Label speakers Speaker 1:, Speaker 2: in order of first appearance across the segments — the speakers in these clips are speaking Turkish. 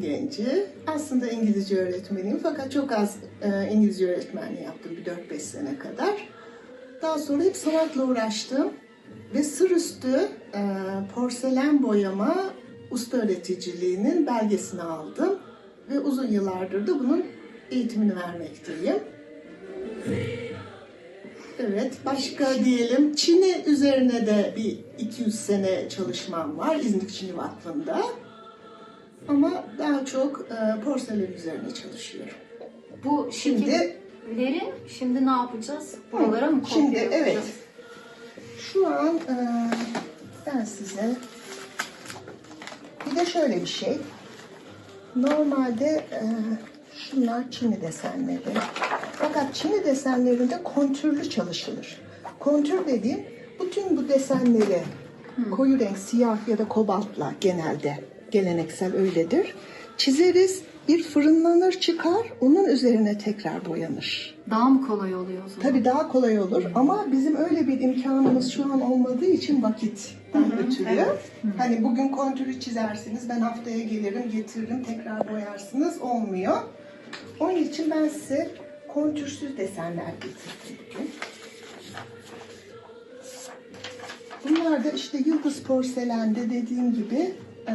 Speaker 1: Güngenci. Aslında İngilizce öğretmeniyim fakat çok az e, İngilizce öğretmenliği yaptım bir 4-5 sene kadar. Daha sonra hep sanatla uğraştım ve sır üstü e, porselen boyama usta öğreticiliğinin belgesini aldım ve uzun yıllardır da bunun eğitimini vermekteyim. Evet, başka diyelim Çin'i üzerine de bir 200 sene çalışmam var İzmir Çin'i Vakfı'nda. Ama daha çok e, porselen üzerine çalışıyorum.
Speaker 2: Bu
Speaker 1: Şimdi-
Speaker 2: şekilleri şimdi ne yapacağız? Buralara mı kopya
Speaker 1: Şimdi
Speaker 2: yapacağız?
Speaker 1: evet, şu an e, ben size bir de şöyle bir şey. Normalde e, şunlar Çin'i desenleri. Fakat Çin'i desenlerinde kontürlü çalışılır. Kontür dediğim bütün bu desenleri koyu renk siyah ya da kobaltla genelde geleneksel öyledir. Çizeriz, bir fırınlanır çıkar, onun üzerine tekrar boyanır.
Speaker 2: Daha mı kolay oluyor o zaman?
Speaker 1: Tabii daha kolay olur ama bizim öyle bir imkanımız şu an olmadığı için vakitten ötürü. Hani bugün kontürü çizersiniz, ben haftaya gelirim, getiririm, tekrar boyarsınız olmuyor. Onun için ben size kontürsüz desenler getirdim. Bunlar da işte yıldız porselende dediğim gibi e,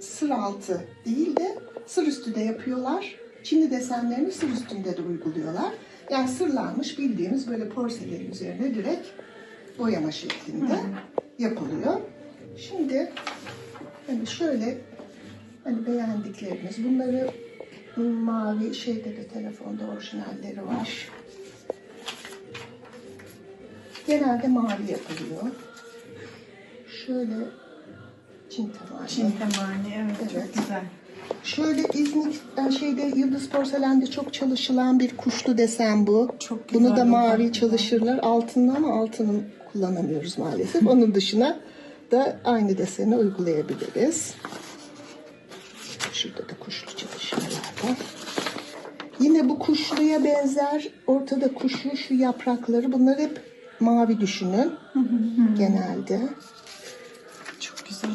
Speaker 1: sır altı değil de sır üstü de yapıyorlar. Çinli desenlerini sır üstünde de uyguluyorlar. Yani sırlanmış bildiğimiz böyle porselen üzerine direkt boyama şeklinde yapılıyor. Şimdi hani şöyle hani beğendiklerimiz bunları mavi şeyde de telefonda orijinalleri var. Genelde mavi yapılıyor. Şöyle Çin tamamı.
Speaker 3: Çin temani evet,
Speaker 1: Evet.
Speaker 3: çok güzel.
Speaker 1: Şöyle İzmir e, şeyde Yıldız Porselen'de çok çalışılan bir kuşlu desen bu.
Speaker 3: Çok güzel
Speaker 1: Bunu da mavi çalışırlar. Altında ama altını kullanamıyoruz maalesef. Onun dışına da aynı deseni uygulayabiliriz. Şurada da kuşlu çalışmalar var. Yine bu kuşluya benzer ortada kuşlu şu yaprakları bunlar hep mavi düşünün genelde.
Speaker 3: Çok güzel.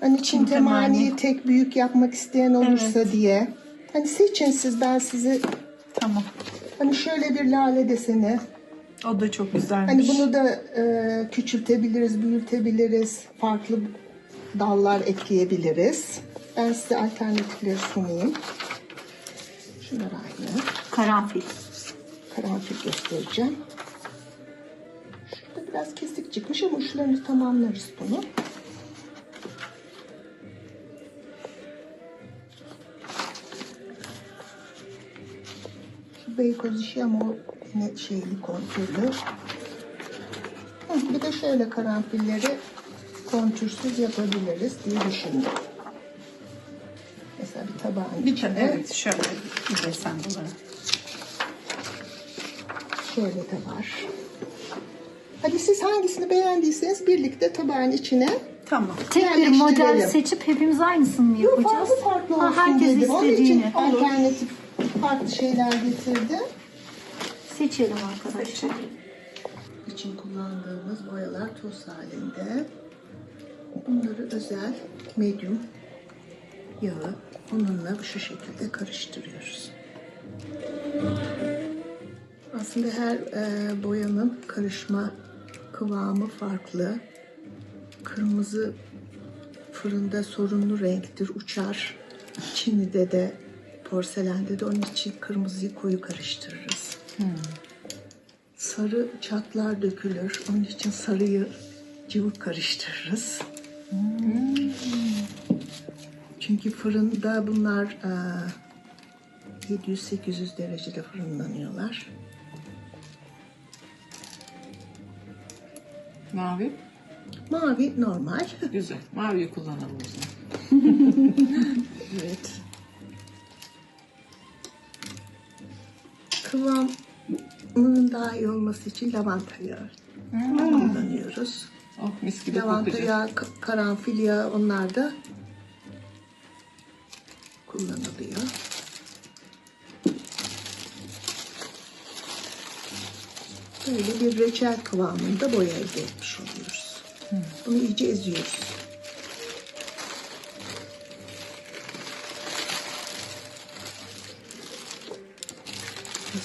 Speaker 1: Hani Çin temaniyi
Speaker 3: temani.
Speaker 1: tek büyük yapmak isteyen olursa diye. Hani seçin siz ben sizi
Speaker 3: Tamam.
Speaker 1: hani şöyle bir lale deseni.
Speaker 3: O da çok güzelmiş.
Speaker 1: Hani bunu da e, küçültebiliriz, büyütebiliriz. Farklı dallar ekleyebiliriz. Ben size alternatifleri sunayım. Şunlar aynı.
Speaker 2: Karanfil.
Speaker 1: Karanfil göstereceğim. Şurada biraz kesik çıkmış ama uçlarını tamamlarız bunu. Beykoz işi ama o yine şeyli kontürlü. Hı, Bir de şöyle karanfilleri kontürsüz yapabiliriz diye düşündüm. Mesela bir tabağın
Speaker 3: bir
Speaker 1: içine
Speaker 3: evet şöyle bir desen olarak.
Speaker 1: Şöyle de var. Hadi siz hangisini beğendiyseniz birlikte tabağın içine
Speaker 3: Tamam.
Speaker 2: Tek bir model seçip hepimiz aynısını mı
Speaker 1: Yok
Speaker 2: yapacağız?
Speaker 1: farklı farklı
Speaker 2: Ha,
Speaker 1: olsun
Speaker 2: herkes
Speaker 1: dedim. Onun için
Speaker 2: istediğini.
Speaker 1: alternatif farklı şeyler getirdim.
Speaker 2: Seçelim arkadaşlar.
Speaker 1: için kullandığımız boyalar toz halinde. Bunları özel medium yağı onunla şu şekilde karıştırıyoruz. Aslında her e, boyanın karışma kıvamı farklı. Kırmızı fırında sorunlu renktir, uçar. Çin'de de porselende de onun için kırmızıyı koyu karıştırırız. Sarı çatlar dökülür. Onun için sarıyı cıvık karıştırırız. Çünkü fırında bunlar e, 700-800 derecede fırınlanıyorlar.
Speaker 4: Mavi.
Speaker 1: Mavi normal.
Speaker 4: Güzel. Maviyi kullanalım o zaman.
Speaker 1: evet. Kıvamının daha iyi olması için lavanta yağı kullanıyoruz.
Speaker 4: Oh mis gibi
Speaker 1: Lavanta
Speaker 4: kokacak.
Speaker 1: yağı, ka- karanfil yağı onlar da kullanılıyor. Böyle bir reçel kıvamında boya elde etmiş oluyoruz. Bunu iyice eziyoruz.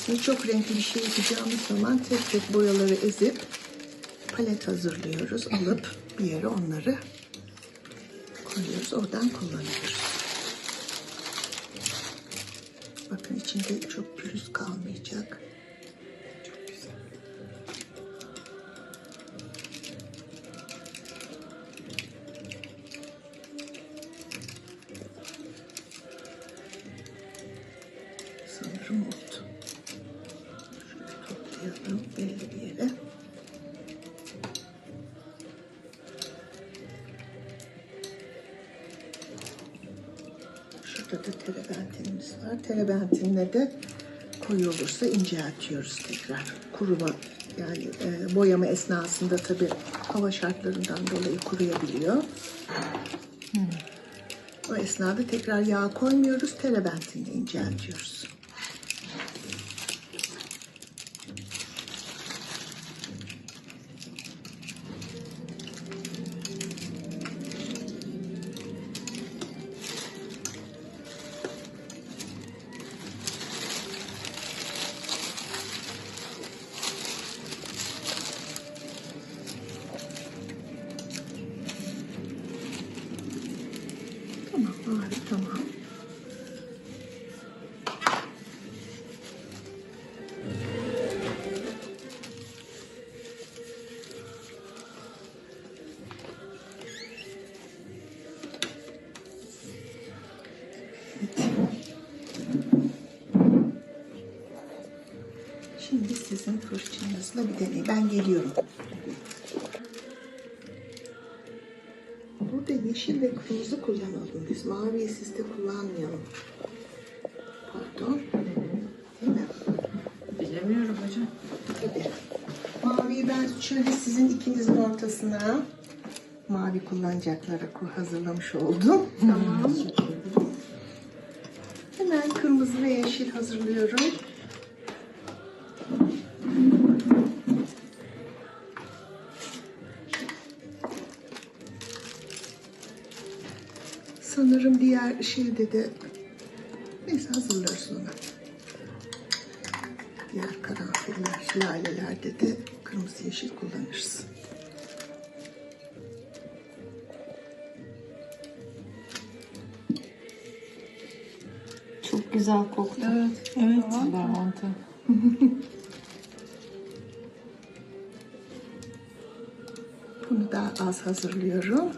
Speaker 1: Şimdi çok renkli bir şey yapacağımız zaman tek tek boyaları ezip palet hazırlıyoruz. Alıp bir yere onları koyuyoruz. Oradan kullanıyoruz. Bakın içinde çok pürüz kalmayacak. Şurada da terebentinimiz var. Terebentinle de koyu olursa inceltiyoruz tekrar. Kuruma yani e, boyama esnasında tabii hava şartlarından dolayı kuruyabiliyor. O esnada tekrar yağ koymuyoruz. Terebentinle inceltiyoruz. Şimdi sizin fırçanızla bir deney. Ben geliyorum. Burada yeşil ve kırmızı kullanalım biz. Maviyi sizde kullanmayalım. Pardon. Değil mi?
Speaker 4: Bilemiyorum hocam.
Speaker 1: Tabii. Maviyi ben şöyle sizin ikinizin ortasına mavi kullanacakları ku- hazırlamış oldum. Tamam. Hemen kırmızı ve yeşil hazırlıyorum. Diğer şeyde de neyse hazırlarız onu. Diğer karanfiller, lalelerde de kırmızı yeşil kullanırız.
Speaker 2: Çok güzel koktu.
Speaker 4: Evet. Evet. Lavanta.
Speaker 1: Bunu daha az hazırlıyorum.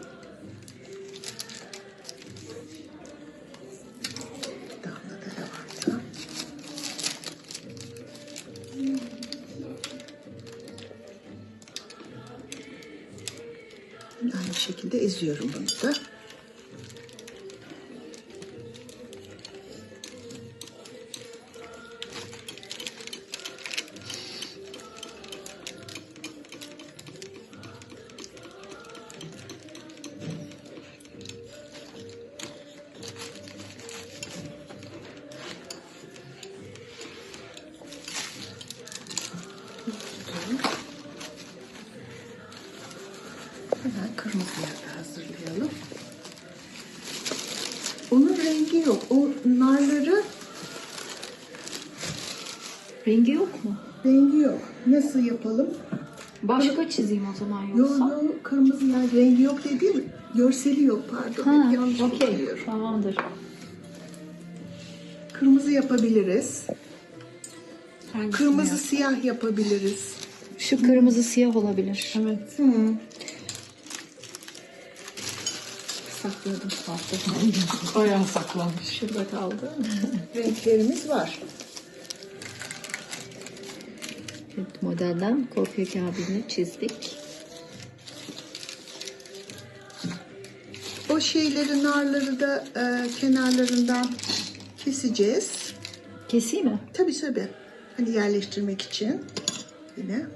Speaker 1: Yok. O narları
Speaker 2: Rengi yok mu?
Speaker 1: rengi yok. Nasıl yapalım?
Speaker 2: Başka çizeyim o zaman
Speaker 1: Yo
Speaker 2: yoksa.
Speaker 1: yo kırmızı yani rengi yok dediğim görseli yok pardon.
Speaker 2: Ha,
Speaker 1: Hep yanlış
Speaker 2: okey.
Speaker 1: kullanıyorum.
Speaker 2: Tamamdır.
Speaker 1: Kırmızı yapabiliriz.
Speaker 4: Hangisini
Speaker 1: Kırmızı
Speaker 4: yap-
Speaker 1: siyah yapabiliriz.
Speaker 2: Şu kırmızı siyah olabilir.
Speaker 4: Evet.
Speaker 1: Hı. Sakladım.
Speaker 4: Bayağı saklanmış.
Speaker 2: Şurada kaldı.
Speaker 1: Renklerimiz var.
Speaker 2: Evet, modelden kopya kağıdını çizdik.
Speaker 1: O şeyleri narları da e, kenarlarından keseceğiz.
Speaker 2: Keseyim mi?
Speaker 1: Tabii tabii. Hani yerleştirmek için yine.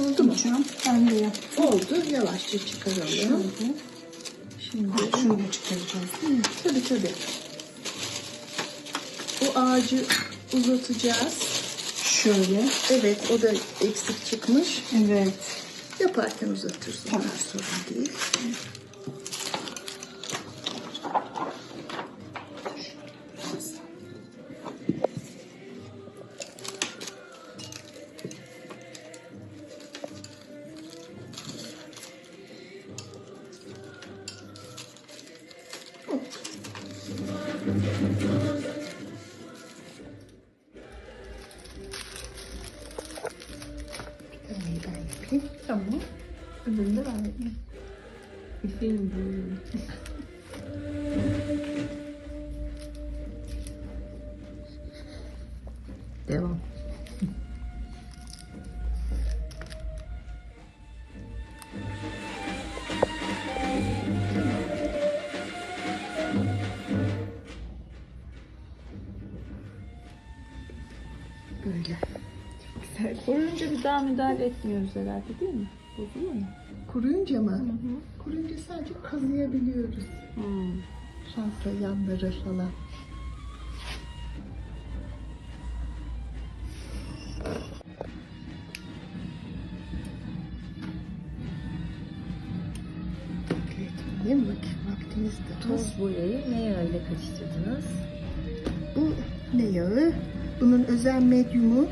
Speaker 1: Oldu mu?
Speaker 3: Ben de yap.
Speaker 1: Oldu. Yavaşça çıkaralım. Şimdi
Speaker 3: Şöyle çıkaracağız değil mi?
Speaker 1: tabii tabii. O ağacı uzatacağız.
Speaker 3: Şöyle.
Speaker 1: Evet o da eksik çıkmış.
Speaker 3: Evet.
Speaker 1: Yaparken uzatırız. Onlar sorun değil.
Speaker 3: Öbürünü de ben yapayım.
Speaker 4: İpin bu.
Speaker 3: Devam. Böyle.
Speaker 4: Koruyunca bir daha müdahale etmiyoruz herhalde değil mi? Bozulur mu?
Speaker 1: Kuruyunca mı? Kuruyunca sadece kazıyabiliyoruz. Fazla yanları falan. Bekletmeyeyim bak vaktimiz de.
Speaker 5: Toz boyayı ne yağıyla karıştırdınız?
Speaker 1: Bu ne yağı? Bunun özel medyumu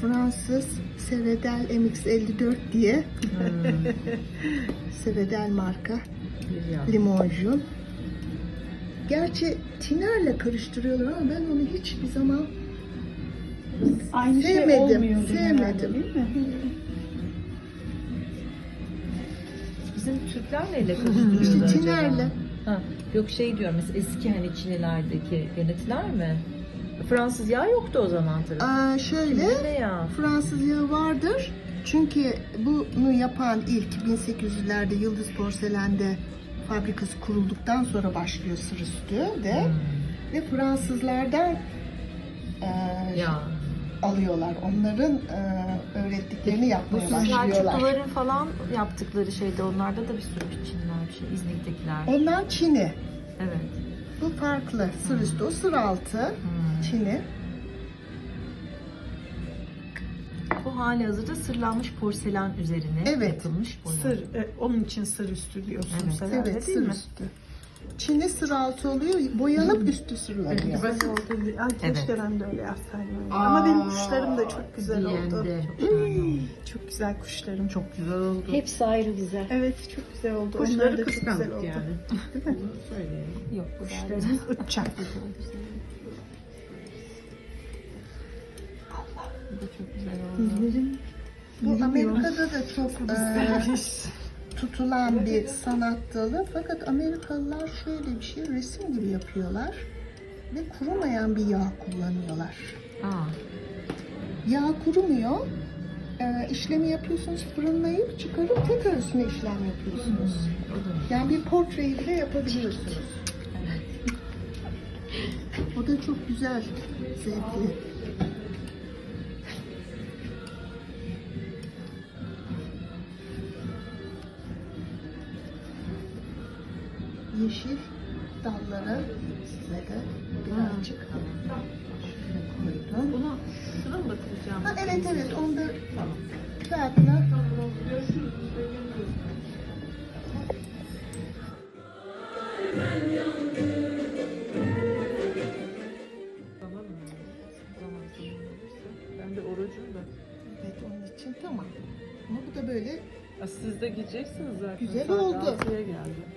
Speaker 1: Fransız Sevedel MX54 diye Sevedel marka
Speaker 5: yağ.
Speaker 1: limonjun. Gerçi tinerle karıştırıyorlar ama ben onu hiçbir zaman
Speaker 3: Aynı şey
Speaker 1: Sevmedim,
Speaker 3: olmuyor
Speaker 1: sevmedim.
Speaker 3: değil mi?
Speaker 5: Bizim Türkler neyle karıştırıyorlar
Speaker 1: işte tinerle.
Speaker 5: Ha, yok şey diyorum mesela eski hani Çinilerdeki yönetiler mi? Fransız yağ yoktu o zaman tabii.
Speaker 1: Aa, şöyle
Speaker 5: Ne yağ?
Speaker 1: Fransız yağı vardır. Çünkü bunu yapan ilk 1800'lerde Yıldız Porselen'de fabrikası kurulduktan sonra başlıyor sır üstü de ve Fransızlardan e,
Speaker 5: Ya.
Speaker 1: alıyorlar. Onların e, öğrettiklerini
Speaker 5: Bu
Speaker 1: yapmaya başlıyorlar.
Speaker 5: Selçukluların falan yaptıkları şeyde onlarda da bir sürü Çinliler bir şey. İznik'tekiler.
Speaker 1: Ondan Çin'i.
Speaker 5: Evet.
Speaker 1: Bu farklı. Sır üstü o sır altı.
Speaker 5: Hmm.
Speaker 1: Çin'i.
Speaker 5: Bu hali hazırda sırlanmış porselen üzerine
Speaker 1: Evet.
Speaker 5: yapılmış boya.
Speaker 3: Sır, e, onun için sır üstü diyorsunuz
Speaker 5: Evet,
Speaker 3: herhalde
Speaker 1: Evet
Speaker 3: değil
Speaker 1: sır
Speaker 3: mi?
Speaker 1: üstü. Çin'i sır altı oluyor. Boyanıp üstü sırlanıyor.
Speaker 3: Güzel oldu. Ay, keşke
Speaker 5: Evet.
Speaker 3: ben de öyle yapsaydım. Ama benim kuşlarım da çok güzel oldu.
Speaker 5: Diyen de.
Speaker 3: Çok güzel kuşlarım.
Speaker 5: Çok güzel oldu.
Speaker 2: Hepsi ayrı güzel.
Speaker 3: Evet çok güzel oldu. Onlar
Speaker 4: Kuşları
Speaker 3: da çok güzel oldu.
Speaker 4: yani.
Speaker 3: Değil mi?
Speaker 5: Yok
Speaker 3: Kuşlarımız uçacak.
Speaker 5: da çok güzel oldu.
Speaker 1: Bu Amerika'da da çok e, tutulan bir sanat dalı. Fakat Amerikalılar şöyle bir şey resim gibi yapıyorlar. Ve kurumayan bir yağ kullanıyorlar.
Speaker 5: Aa,
Speaker 1: Yağ kurumuyor. E, işlemi yapıyorsunuz fırınlayıp çıkarıp tekrar üstüne işlem yapıyorsunuz.
Speaker 5: da
Speaker 1: Yani bir portreyi bile yapabiliyorsunuz. O da çok güzel, zevkli. Yeşil dalları size de birazcık şöyle koydum.
Speaker 4: Buna şuna mı batıracağım?
Speaker 1: Ha, evet evet onu da
Speaker 4: Tamam
Speaker 1: için tamam.
Speaker 4: Ha, Siz de gideceksiniz zaten.
Speaker 1: Güzel
Speaker 4: Saat
Speaker 1: oldu.
Speaker 4: geldi.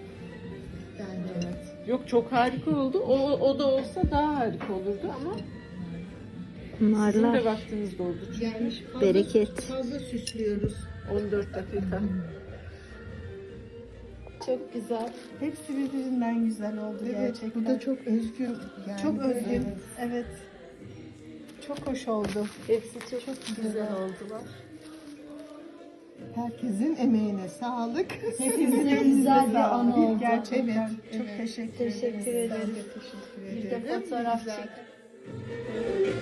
Speaker 4: Yok çok harika oldu. O, o da olsa daha harika olurdu ama sizin de vaktiniz doldu. Çünkü
Speaker 1: Yani fazla,
Speaker 2: Bereket.
Speaker 1: Fazla süslüyoruz.
Speaker 4: 14 dakika.
Speaker 2: Çok güzel.
Speaker 3: Hepsi birbirinden güzel oldu
Speaker 1: Evet,
Speaker 3: gerçekten.
Speaker 1: bu da çok özgün. Yani
Speaker 3: çok özgün. Evet. Çok hoş oldu.
Speaker 2: Hepsi çok, güzel oldular.
Speaker 1: Herkesin emeğine sağlık.
Speaker 2: Hepimizin güzel bir anı oldu.
Speaker 1: Evet,
Speaker 3: Çok
Speaker 1: evet.
Speaker 3: teşekkür,
Speaker 2: teşekkür
Speaker 3: ederiz.
Speaker 1: Ben de teşekkür ederim.
Speaker 2: Bir de fotoğraf
Speaker 1: Güzel.
Speaker 2: çek. Evet.